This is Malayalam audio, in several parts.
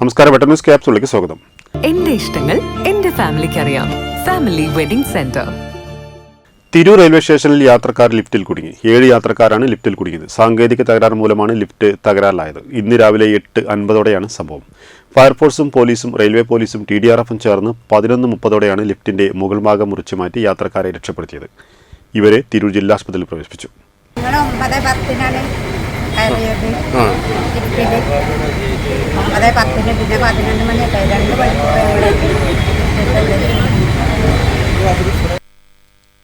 നമസ്കാരം വെട്ടർ ന്യൂസ് ക്യാപ്സുകളിലേക്ക് സ്വാഗതം. എന്റെ ഇഷ്ടങ്ങൾ എന്റെ ഫാമിലിക്ക് അറിയാം family wedding centre. Tirur railway സ്റ്റേഷനിൽ യാത്രക്കാർ ലിഫ്റ്റിൽ കുടുങ്ങി. ഏഴ് യാത്രക്കാരാണ് ലിഫ്റ്റിൽ കുടുങ്ങിയത്. സാങ്കേതിക തകരാർ മൂലമാണ് ലിഫ്റ്റ് തകരാറിലായത്. ഇന്ന് രാവിലെ എട്ട് അൻപതോടെയാണ് സംഭവം. ഫയർഫോഴ്സും പോലീസും റെയിൽവേ പോലീസും ടി ഡി ആർ എഫും ചേർന്ന് പതിനൊന്ന് മുപ്പതോടെയാണ് ലിഫ്റ്റിന്റെ മുകൾ ഭാഗം മുറിച്ചു മാറ്റി യാത്രക്കാരെ രക്ഷപ്പെടുത്തിയത്. ഇവരെ തിരൂർ ജില്ലാ ആശുപത്രിയിൽ പ്രവേശിപ്പിച്ചു. നിങ്ങൾ ഒമ്പത് പത്തിന് പിന്നെ പതിനൊന്ന് മണിയൊക്കെ രണ്ട് മണിക്കൂർ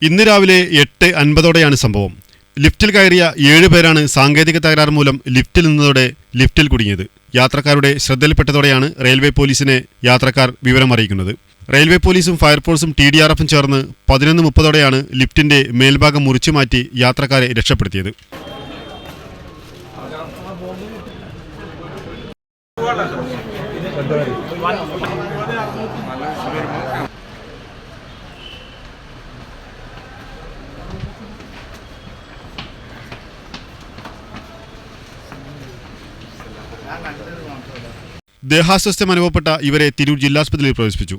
ഇന്ന് രാവിലെ എട്ട് അൻപതോടെയാണ് സംഭവം. ലിഫ്റ്റിൽ കയറിയ ഏഴ് പേരാണ് സാങ്കേതിക തകരാർ മൂലം ലിഫ്റ്റിൽ നിന്നതോടെ ലിഫ്റ്റിൽ കുടുങ്ങിയത്. യാത്രക്കാരുടെ ശ്രദ്ധയിൽപ്പെട്ടതോടെയാണ് റെയിൽവേ പോലീസിനെ യാത്രക്കാർ വിവരം അറിയിക്കുന്നത്. റെയിൽവേ പോലീസും ഫയർഫോഴ്സും ടി ഡി ആർ എഫും ചേർന്ന് പതിനൊന്ന് മുപ്പതോടെയാണ് ലിഫ്റ്റിന്റെ മേൽഭാഗം മുറിച്ചു മാറ്റി യാത്രക്കാരെ രക്ഷപ്പെടുത്തിയത്. ദേഹാസ്വാസ്ഥ്യം അനുഭവപ്പെട്ട ഇവരെ തിരൂർ ജില്ലാസ്പത്രിയിൽ പ്രവേശിപ്പിച്ചു.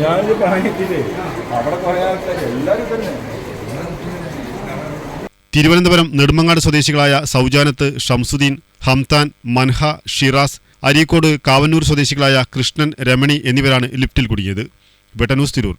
ഞാനിത് പറഞ്ഞിട്ടില്ലേ? അവിടെ കുറെ ആൾക്കാർ എല്ലാവരും തന്നെ തിരുവനന്തപുരം നെടുമങ്ങാട് സ്വദേശികളായ സൗജാനത്ത് ഷംസുദ്ദീൻ ഹംതാൻ മൻഹ ഷിറാസ് അരീക്കോട് കാവന്നൂർ സ്വദേശികളായ കൃഷ്ണൻ രമണി എന്നിവരാണ് ലിഫ്റ്റിൽ കുടുങ്ങിയത്. വെട്ടന്യൂസ് തിരൂർ.